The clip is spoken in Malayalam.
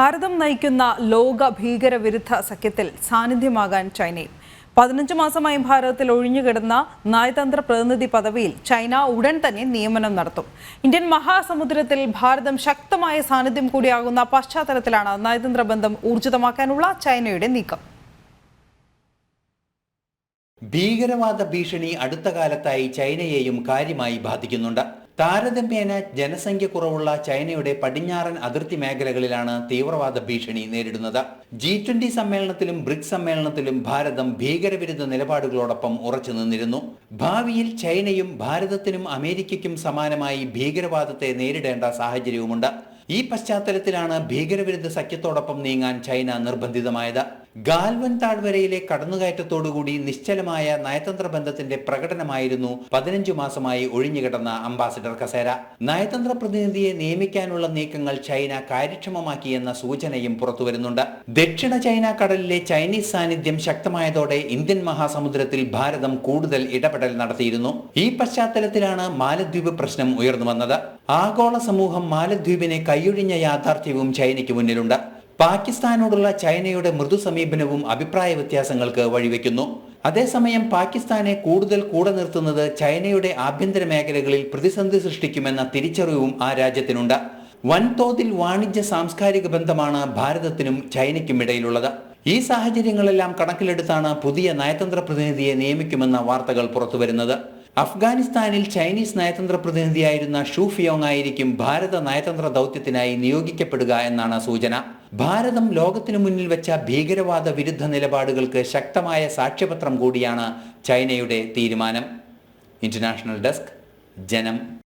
ഭാരതം നയിക്കുന്ന ലോക ഭീകരവിരുദ്ധ സഖ്യത്തിൽ സാന്നിധ്യമാകാൻ ചൈനയും. പതിനഞ്ച് മാസമായി ഭാരതത്തിൽ ഒഴിഞ്ഞുകിടന്ന നയതന്ത്ര പ്രതിനിധി പദവിയിൽ ചൈന ഉടൻ തന്നെ നിയമനം നടത്തും. ഇന്ത്യൻ മഹാസമുദ്രത്തിൽ ഭാരതം ശക്തമായ സാന്നിധ്യം കൂടിയാകുന്ന പശ്ചാത്തലത്തിലാണ് നയതന്ത്ര ബന്ധം ഊർജിതമാക്കാനുള്ള ചൈനയുടെ നീക്കം. ഭീകരവാദ ഭീഷണി അടുത്ത കാലത്തായി ചൈനയെയും കാര്യമായി ബാധിക്കുന്നുണ്ട്. താരതമ്യേന ജനസംഖ്യ കുറവുള്ള ചൈനയുടെ പടിഞ്ഞാറൻ അതിർത്തി മേഖലകളിലാണ് തീവ്രവാദ ഭീഷണി നേരിടുന്നത്. ജി ട്വന്റി സമ്മേളനത്തിലും ബ്രിക്സ് സമ്മേളനത്തിലും ഭാരതം ഭീകരവിരുദ്ധ നിലപാടുകളോടൊപ്പം ഉറച്ചു നിന്നിരുന്നു. ഭാവിയിൽ ചൈനയും ഭാരതത്തിനും അമേരിക്കയ്ക്കും സമാനമായി ഭീകരവാദത്തെ നേരിടേണ്ട സാഹചര്യവുമുണ്ട്. ഈ പശ്ചാത്തലത്തിലാണ് ഭീകരവിരുദ്ധ സഖ്യത്തോടൊപ്പം നീങ്ങാൻ ചൈന നിർബന്ധിതമായത്. ഗാൽവൻ താഴ്വരയിലെ കടന്നുകയറ്റത്തോടുകൂടി നിശ്ചലമായ നയതന്ത്ര ബന്ധത്തിന്റെ പ്രകടനമായിരുന്നു പതിനഞ്ചു മാസമായി ഒഴിഞ്ഞുകിടന്ന അംബാസിഡർ കസേര. നയതന്ത്ര പ്രതിനിധിയെ നിയമിക്കാനുള്ള നീക്കങ്ങൾ ചൈന കാര്യക്ഷമമാക്കിയെന്ന സൂചനയും പുറത്തുവരുന്നുണ്ട്. ദക്ഷിണ ചൈന കടലിലെ ചൈനീസ് സാന്നിധ്യം ശക്തമായതോടെ ഇന്ത്യൻ മഹാസമുദ്രത്തിൽ ഭാരതം കൂടുതൽ ഇടപെടൽ നടത്തിയിരുന്നു. ഈ പശ്ചാത്തലത്തിലാണ് മാലദ്വീപ് പ്രശ്നം ഉയർന്നു വന്നത് ആഗോള സമൂഹം മാലദ്വീപിനെ കൈയൊഴിഞ്ഞ യാഥാർത്ഥ്യവും ചൈനയ്ക്ക് മുന്നിലുണ്ട്. പാകിസ്ഥാനോടുള്ള ചൈനയുടെ മൃദു സമീപനവും അഭിപ്രായ വ്യത്യാസങ്ങൾക്ക് വഴിവെക്കുന്നു. അതേസമയം പാകിസ്ഥാനെ കൂടുതൽ കൂടെ നിർത്തുന്നത് ചൈനയുടെ ആഭ്യന്തര മേഖലകളിൽ പ്രതിസന്ധി സൃഷ്ടിക്കുമെന്ന തിരിച്ചറിവും ആ രാജ്യത്തിനുണ്ട്. വൻതോതിൽ വാണിജ്യ സാംസ്കാരിക ബന്ധമാണ് ഭാരതത്തിനും ചൈനയ്ക്കും ഇടയിലുള്ളത്. ഈ സാഹചര്യങ്ങളെല്ലാം കണക്കിലെടുത്താണ് പുതിയ നയതന്ത്ര പ്രതിനിധിയെ നിയമിക്കുമെന്ന വാർത്തകൾ പുറത്തുവരുന്നത്. അഫ്ഗാനിസ്ഥാനിൽ ചൈനീസ് നയതന്ത്ര പ്രതിനിധിയായിരുന്ന ഷൂഫിയോങ് ആയിരിക്കും ഭാരത നയതന്ത്ര ദൗത്യത്തിനായി നിയോഗിക്കപ്പെടുക എന്നാണ് സൂചന. ഭാരതം ലോകത്തിനു മുന്നിൽ വെച്ച ഭീകരവാദ വിരുദ്ധ നിലപാടുകൾക്ക് ശക്തമായ സാക്ഷ്യപത്രം കൂടിയാണ് ചൈനയുടെ തീരുമാനം. ഇന്റർനാഷണൽ ഡെസ്ക് ജനം.